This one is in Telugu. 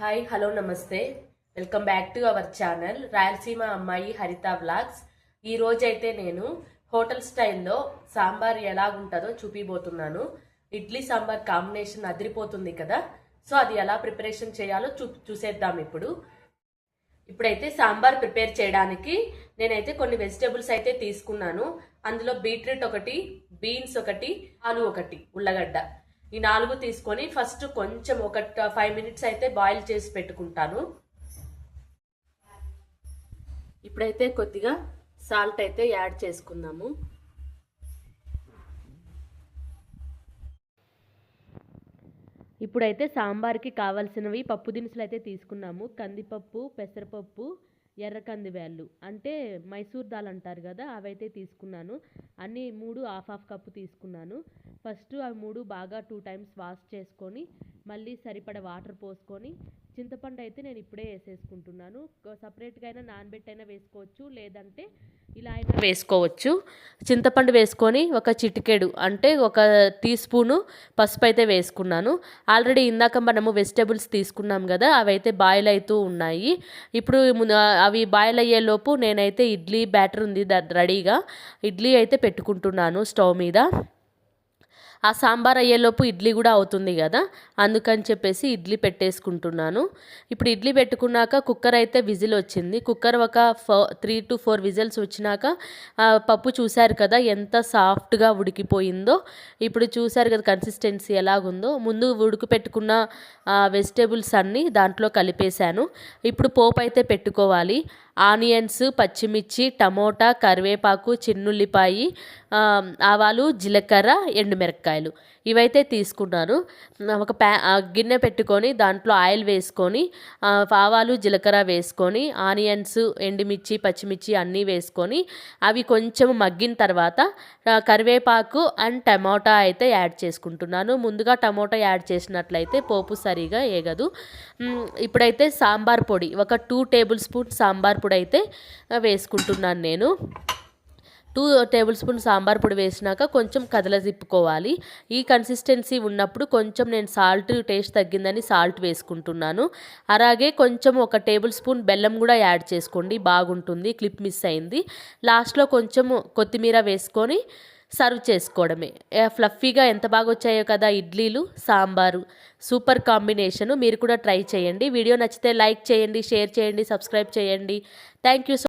హాయ్ హలో నమస్తే. Welcome back to our channel Rayalaseema అమ్మాయి హరిత వ్లాగ్స్ ఈ రోజైతే నేను హోటల్ స్టైల్లో సాంబార్ ఎలాగుంటుందో చూపిబోతున్నాను. ఇడ్లీ సాంబార్ కాంబినేషన్ అదిరిపోతుంది కదా. సో అది ఎలా ప్రిపరేషన్ చేయాలో చూ చూసేద్దాం ఇప్పుడు. ఇప్పుడైతే సాంబార్ ప్రిపేర్ చేయడానికి నేనైతే కొన్ని వెజిటేబుల్స్ అయితే తీసుకున్నాను. అందులో బీట్రూట్ ఒకటి బీన్స్ ఒకటి ఆలు ఒకటి ఉల్లగడ్డ. ఈ నాలుగు తీసుకొని ఫస్ట్ కొంచెం ఒక ఫైవ్ మినిట్స్ అయితే బాయిల్ చేసి పెట్టుకుంటాను. ఇప్పుడైతే కొద్దిగా సాల్ట్ అయితే యాడ్ చేసుకుందాము. ఇప్పుడైతే సాంబార్కి కావాల్సినవి పప్పు దినుసులు అయితే తీసుకున్నాము. కందిపప్పు పెసరపప్పు ఎర్రకంది వేళ్ళు. అంటే మైసూర్ దాల్ అంటారు కదా అవైతే తీసుకున్నాను. అన్ని మూడు హాఫ్ హాఫ్ కప్పు తీసుకున్నాను. ఫస్ట్ అవి మూడు బాగా టూ టైమ్స్ వాష్ చేసుకొని మళ్ళీ సరిపడ వాటర్ పోసుకొని చింతపండు అయితే నేను ఇప్పుడే వేసేసుకుంటున్నాను. సపరేట్గా అయినా నానబెట్టి అయినా వేసుకోవచ్చు లేదంటే ఇలా అయినా వేసుకోవచ్చు. చింతపండు వేసుకొని ఒక చిటికెడు అంటే ఒక టీ స్పూను పసుపు అయితే వేసుకున్నాను. ఆల్రెడీ ఇందాక మనము వెజిటేబుల్స్ తీసుకున్నాం కదా అవి అయితే బాయిల్ అవుతూ ఉన్నాయి. ఇప్పుడు అవి బాయిల్ అయ్యేలోపు నేనైతే ఇడ్లీ బ్యాటర్ ఉంది రెడీగా. ఇడ్లీ అయితే పెట్టుకుంటున్నాను స్టవ్ మీద. ఆ సాంబార్ అయ్యేలోపు ఇడ్లీ కూడా అవుతుంది కదా? అందుకని చెప్పేసి ఇడ్లీ పెట్టేసుకుంటున్నాను. ఇప్పుడు ఇడ్లీ పెట్టుకున్నాక కుక్కర్ అయితే విజిల్ వచ్చింది. కుక్కర్ ఒక ఫో త్రీ టు ఫోర్ విజిల్స్ వచ్చినాక పప్పు చూశారు కదా ఎంత సాఫ్ట్గా ఉడికిపోయిందో. ఇప్పుడు చూశారు కదా కన్సిస్టెన్సీ ఎలాగుందో. ముందు ఉడుకు పెట్టుకున్న వెజిటేబుల్స్ అన్నీ దాంట్లో కలిపేశాను. ఇప్పుడు పోపు అయితే పెట్టుకోవాలి. ఆనియన్స్ పచ్చిమిర్చి టమోటా కరివేపాకు చిన్నుల్లిపాయి ఆవాలు జీలకర్ర ఎండుమిరపకాయలు. ఇవైతే తీసుకున్నాను. ఒక ప్యా గిన్నె పెట్టుకొని దాంట్లో ఆయిల్ వేసుకొని ఆవాలు జీలకర్ర వేసుకొని ఆనియన్స్ ఎండుమిర్చి పచ్చిమిర్చి అన్నీ వేసుకొని అవి కొంచెం మగ్గిన తర్వాత కరివేపాకు అండ్ టమోటా అయితే యాడ్ చేసుకుంటున్నాను. ముందుగా టమోటా యాడ్ చేసినట్లయితే పోపు సరిగా ఏగదు. ఇప్పుడైతే సాంబార్ పొడి ఒక టూ టేబుల్ స్పూన్ సాంబార్ పొడి ఇప్పుడైతే వేసుకుంటున్నాను నేను టూ టేబుల్ స్పూన్ సాంబార్ పొడి వేసినాక కొంచెం కదల తిప్పుకోవాలి ఈ కన్సిస్టెన్సీ ఉన్నప్పుడు కొంచెం నేను సాల్ట్ టేస్ట్ తగ్గిందని సాల్ట్ వేసుకుంటున్నాను అలాగే కొంచెం ఒక టేబుల్ స్పూన్ బెల్లం కూడా యాడ్ చేసుకోండి బాగుంటుంది క్లిప్ మిస్ అయింది లాస్ట్లో కొంచెం కొత్తిమీర వేసుకొని సర్వ్ చేసుకోవడమే. ఫ్లఫీగా ఎంత బాగా వచ్చాయో కదా ఇడ్లీలు సాంబారు. సూపర్ కాంబినేషను మీరు కూడా ట్రై చేయండి. వీడియో నచ్చితే లైక్ చేయండి షేర్ చేయండి సబ్స్క్రైబ్ చేయండి. Thank you so